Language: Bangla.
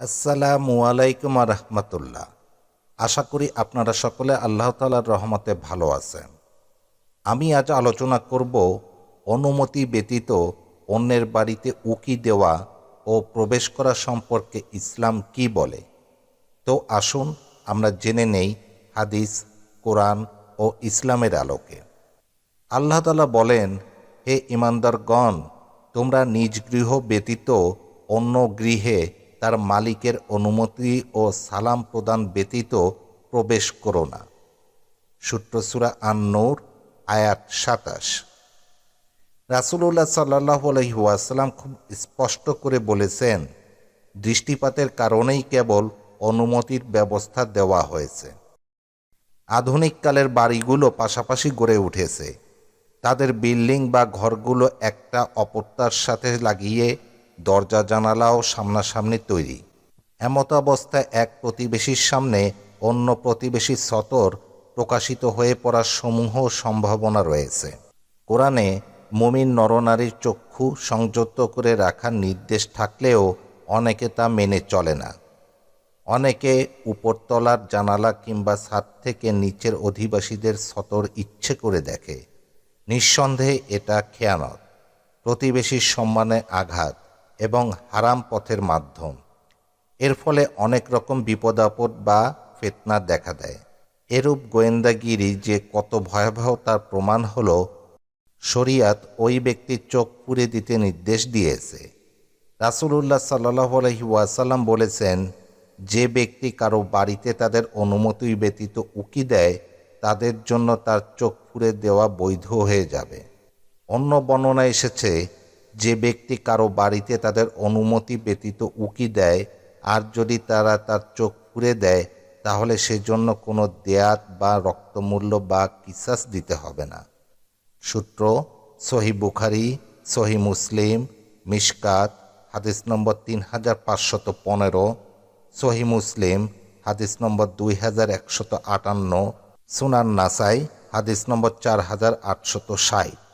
আসসালামু আলাইকুম রহমতুল্লাহ। আশা করি আপনারা সকলে আল্লাহ তালার রহমতে ভালো আছেন। আমি আজ আলোচনা করব অনুমতি ব্যতীত অন্যের বাড়িতে উকি দেওয়া ও প্রবেশ করা সম্পর্কে ইসলাম কি বলে। তো আসুন আমরা জেনে নেই হাদিস, কোরআন ও ইসলামের আলোকে। আল্লাহ তালা বলেন, হে ইমানদারগণ তোমরা নিজ গৃহ ব্যতীত অন্য গৃহে তার মালিকের অনুমতি ও সালাম প্রদান ব্যতীত প্রবেশ করো না। সূত্রসুরা আন্নুর, আয়াত সাতাশ। রাসুল্লাহ সাল্লাহ আলহিহাসাল্লাম খুব স্পষ্ট করে বলেছেন, দৃষ্টিপাতের কারণেই কেবল অনুমতির ব্যবস্থা দেওয়া হয়েছে। আধুনিককালের বাড়িগুলো পাশাপাশি গড়ে উঠেছে। তাদের বিল্ডিং বা ঘরগুলো একটা অপরটার সাথে লাগিয়ে দরজা জানালাও সামনাসামনি তৈরি। এমত অবস্থায় এক প্রতিবেশীর সামনে অন্য প্রতিবেশীর সতর প্রকাশিত হয়ে পড়ার সমূহ সম্ভাবনা রয়েছে। কোরআনে মুমিন নরনারীর চক্ষু সংযত করে রাখার নির্দেশ থাকলেও অনেকে তা মেনে চলে না। অনেকে উপরতলার জানালা কিংবা ছাদ থেকে নিচের অধিবাসীদের সতর ইচ্ছে করে দেখে। নিঃসন্দেহে এটা খেয়ানত। প্রতিবেশীর সম্মানে আঘাত। এবং হারাম পথের মাধ্যম। এর ফলে অনেক রকম বিপদাপদ বা ফেতনা দেখা দেয়। এরূপ গোয়েন্দাগিরি যে কত ভয়াবহ তার প্রমাণ হল, শরিয়াত ওই ব্যক্তির চোখ পুড়ে দিতে নির্দেশ দিয়েছে। রাসুলুল্লাহ সাল্লাহ আলহি ওয়াসাল্লাম বলেছেন, যে ব্যক্তি কারও বাড়িতে তাদের অনুমতি ব্যতীত উকি দেয়, তাদের জন্য তার চোখ পুড়ে দেওয়া বৈধ হয়ে যাবে। অন্য বর্ণনা এসেছে যে ব্যক্তি কারও বাড়িতে তাদের অনুমতি ব্যতীত উকি দেয় আর যদি তারা তার চোখ পুড়ে দেয়, তাহলে সেজন্য কোনো দেয়াত বা রক্তমূল্য বা কিসাস দিতে হবে না। সূত্র, সহি বুখারি, সহি মুসলিম, মিশকাত, হাদিস নম্বর তিন হাজার পাঁচশত পনেরো, সহি মুসলিম, হাদিস নম্বর দুই হাজার একশত আটান্ন, সুনান নাসাই, হাদিস নম্বর চার হাজার আটশত ষাট।